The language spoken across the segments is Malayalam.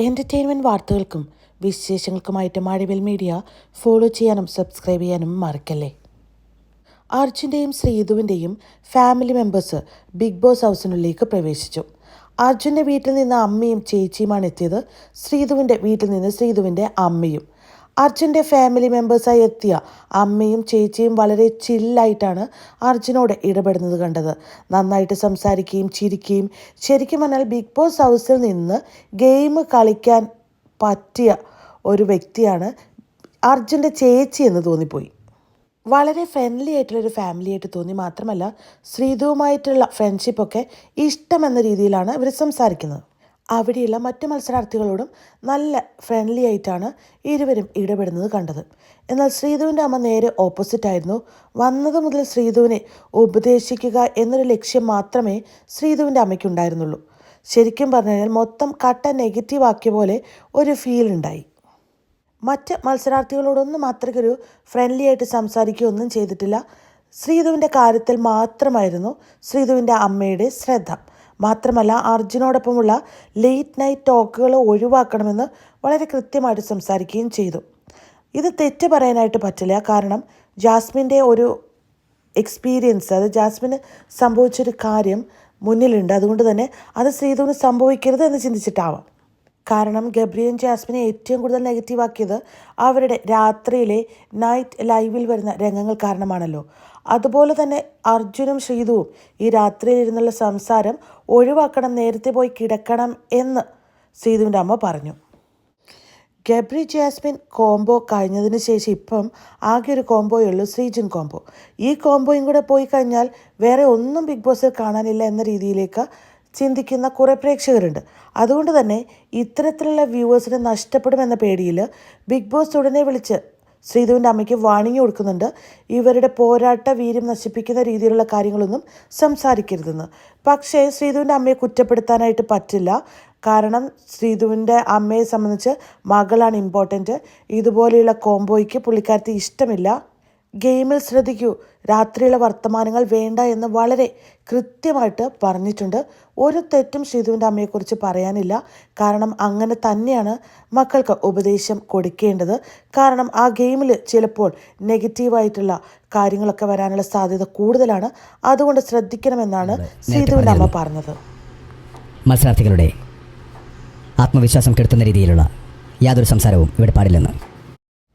എന്റർടൈൻമെന്റ് വാർത്തകൾക്കും വിശേഷങ്ങൾക്കുമായിട്ട് മഴവിൽ മീഡിയ ഫോളോ ചെയ്യാനും സബ്സ്ക്രൈബ് ചെയ്യാനും മറക്കല്ലേ? അർജുന്റെയും ശ്രീധുവിന്റെയും ഫാമിലി മെമ്പേഴ്സ് ബിഗ് ബോസ് ഹൗസിനുള്ളിലേക്ക് പ്രവേശിച്ചു. അർജുന്റെ വീട്ടിൽ നിന്ന് അമ്മയും ചേച്ചിയുമാണ് എത്തിയത്. ശ്രീധുവിന്റെ വീട്ടിൽ നിന്ന് ശ്രീധുവിന്റെ അമ്മയും. അർജുന്റെ ഫാമിലി മെമ്പേഴ്സായി എത്തിയ അമ്മയും ചേച്ചിയും വളരെ ചില്ലായിട്ടാണ് അർജുനോട് ഇടപെടുന്നത് കണ്ടത്. നന്നായിട്ട് സംസാരിക്കുകയും ചിരിക്കുകയും ശരിക്കും പറഞ്ഞാൽ ബിഗ് ബോസ് ഹൗസിൽ നിന്ന് ഗെയിം കളിക്കാൻ പറ്റിയ ഒരു വ്യക്തിയാണ് അർജുന്റെ ചേച്ചി എന്ന് തോന്നിപ്പോയി. വളരെ ഫ്രണ്ട്ലി ആയിട്ടുള്ളൊരു ഫാമിലി ആയിട്ട് തോന്നി. മാത്രമല്ല ശ്രീധുവുമായിട്ടുള്ള ഫ്രണ്ട്ഷിപ്പൊക്കെ ഇഷ്ടമെന്ന രീതിയിലാണ് ഇവർ സംസാരിക്കുന്നത്. അവിടെയുള്ള മറ്റ് മത്സരാർത്ഥികളോടും നല്ല ഫ്രണ്ട്ലി ആയിട്ടാണ് ഇരുവരും ഇടപെടുന്നത് കണ്ടത്. എന്നാൽ ശ്രീധുവിന്റെ അമ്മ നേരെ ഓപ്പോസിറ്റായിരുന്നു വന്നത് മുതൽ ശ്രീധുവിനെ ഉപദേശിക്കുക എന്നൊരു ലക്ഷ്യം മാത്രമേ ശ്രീധുവിന്റെ അമ്മയ്ക്കുണ്ടായിരുന്നുള്ളൂ ശരിക്കും പറഞ്ഞു കഴിഞ്ഞാൽ മൊത്തം കട്ട നെഗറ്റീവ് ആക്കിയ പോലെ ഒരു ഫീൽ ഉണ്ടായി. മറ്റ് മത്സരാർത്ഥികളോടൊന്നും അത്രയ്ക്കൊരു ഫ്രണ്ട്ലി ആയിട്ട് സംസാരിക്കുകയൊന്നും ചെയ്തിട്ടില്ല. ശ്രീധുവിന്റെ കാര്യത്തിൽ മാത്രമായിരുന്നു ശ്രീധുവിന്റെ അമ്മയുടെ ശ്രദ്ധ. മാത്രമല്ല അർജുനോടൊപ്പമുള്ള ലേറ്റ് നൈറ്റ് ടോക്കുകൾ ഒഴിവാക്കണമെന്ന് വളരെ കൃത്യമായിട്ട് സംസാരിക്കുകയും ചെയ്തു. ഇത് തെറ്റ് പറയാനായിട്ട് പറ്റില്ല. കാരണം ജാസ്മിന്റെ ഒരു എക്സ്പീരിയൻസ് അത് ജാസ്മിന് സംഭവിച്ചൊരു കാര്യം മുന്നിലുണ്ട്. അതുകൊണ്ട് തന്നെ അത് ശ്രീധുവിന് സംഭവിക്കരുത് എന്ന് ചിന്തിച്ചിട്ടാവാം. കാരണം ഗബ്രിയൻ ജാസ്മിനെ ഏറ്റവും കൂടുതൽ നെഗറ്റീവാക്കിയത് അവരുടെ രാത്രിയിലെ നൈറ്റ് ലൈവിൽ വരുന്ന രംഗങ്ങൾ കാരണമാണല്ലോ. അതുപോലെ തന്നെ അർജുനും ശ്രീതുവും ഈ രാത്രിയിൽ ഇരുന്നുള്ള സംസാരം ഒഴിവാക്കണം നേരത്തെ പോയി കിടക്കണം എന്ന് ശ്രീതുവിന്റെ അമ്മ പറഞ്ഞു. ഗബ്രി ജാസ്മിൻ കോംബോ കഴിഞ്ഞതിന് ശേഷം ഇപ്പം ആകെ ഒരു കോംബോയേ ഉള്ളൂ ശ്രീജിൻ കോംബോ. ഈ കോംബോയും കൂടെ പോയി കഴിഞ്ഞാൽ വേറെ ഒന്നും ബിഗ് ബോസിൽ കാണാനില്ല എന്ന രീതിയിലേക്ക് ചിന്തിക്കുന്ന കുറേ പ്രേക്ഷകരുണ്ട്. അതുകൊണ്ട് തന്നെ ഇത്തരത്തിലുള്ള വ്യൂവേഴ്സിന് നഷ്ടപ്പെടുമെന്ന പേടിയിൽ ബിഗ് ബോസ് ഉടനെ വിളിച്ച് ശ്രീധുവിന്റെ അമ്മയ്ക്ക് വാണിംഗ് കൊടുക്കുന്നുണ്ട്. ഇവരുടെ പോരാട്ട വീര്യം നശിപ്പിക്കുന്ന രീതിയിലുള്ള കാര്യങ്ങളൊന്നും സംസാരിക്കരുതെന്ന്. പക്ഷേ ശ്രീധുവിന്റെ അമ്മയെ കുറ്റപ്പെടുത്താനായിട്ട് പറ്റില്ല. കാരണം ശ്രീധുവിന്റെ അമ്മയെ സംബന്ധിച്ച് മകളാണ് ഇമ്പോർട്ടന്റ് ഇതുപോലെയുള്ള കോംബോയ്ക്ക് പുള്ളിക്കാരത്തി ഇഷ്ടമില്ല. ഗെയിമിൽ ശ്രദ്ധിക്കൂ. രാത്രിയിലെ വർത്തമാനങ്ങൾ വേണ്ട എന്ന് വളരെ കൃത്യമായിട്ട് പറഞ്ഞിട്ടുണ്ട്. ഒരു തെറ്റും ശ്രീധുവിന്റെ അമ്മയെക്കുറിച്ച് പറയാനില്ല. കാരണം അങ്ങനെ തന്നെയാണ് മക്കൾക്ക് ഉപദേശം കൊടുക്കേണ്ടത്. കാരണം ആ ഗെയിമിൽ ചിലപ്പോൾ നെഗറ്റീവായിട്ടുള്ള കാര്യങ്ങളൊക്കെ വരാനുള്ള സാധ്യത കൂടുതലാണ്. അതുകൊണ്ട് ശ്രദ്ധിക്കണമെന്നാണ് ശ്രീധുവിന്റെ അമ്മ പറഞ്ഞത്. മത്സരാർത്ഥികളുടെ ആത്മവിശ്വാസം കെടുത്തുന്ന രീതിയിലുള്ള യാതൊരു സംസാരവും ഇവിടെ പാടില്ലെന്ന്.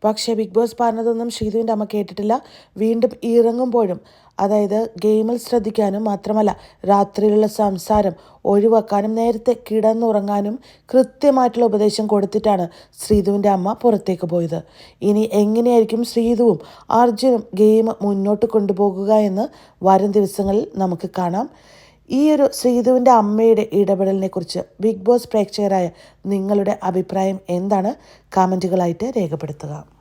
പക്ഷേ ബിഗ് ബോസ് പറഞ്ഞതൊന്നും ശ്രീധുവിന്റെ അമ്മ കേട്ടിട്ടില്ല. വീണ്ടും ഇറങ്ങുമ്പോഴും അതായത് ഗെയിമിൽ ശ്രദ്ധിക്കാനും മാത്രമല്ല രാത്രിയിലുള്ള സംസാരം ഒഴിവാക്കാനും നേരത്തെ കിടന്നുറങ്ങാനും കൃത്യമായിട്ടുള്ള ഉപദേശം കൊടുത്തിട്ടാണ് ശ്രീധുവിന്റെ അമ്മ പുറത്തേക്ക് പോയത്. ഇനി എങ്ങനെയായിരിക്കും ശ്രീധുവും അർജുനും ഗെയിം മുന്നോട്ട് കൊണ്ടുപോകുക എന്ന് വരും ദിവസങ്ങളിൽ നമുക്ക് കാണാം. ഈ ഒരു ശ്രീധുവിന്റെ അമ്മയുടെ ഇടപെടലിനെ കുറിച്ച് ബിഗ് ബോസ് പ്രേക്ഷകരായ നിങ്ങളുടെ അഭിപ്രായം എന്താണ്? കമന്റുകളായിട്ട് രേഖപ്പെടുത്തുക.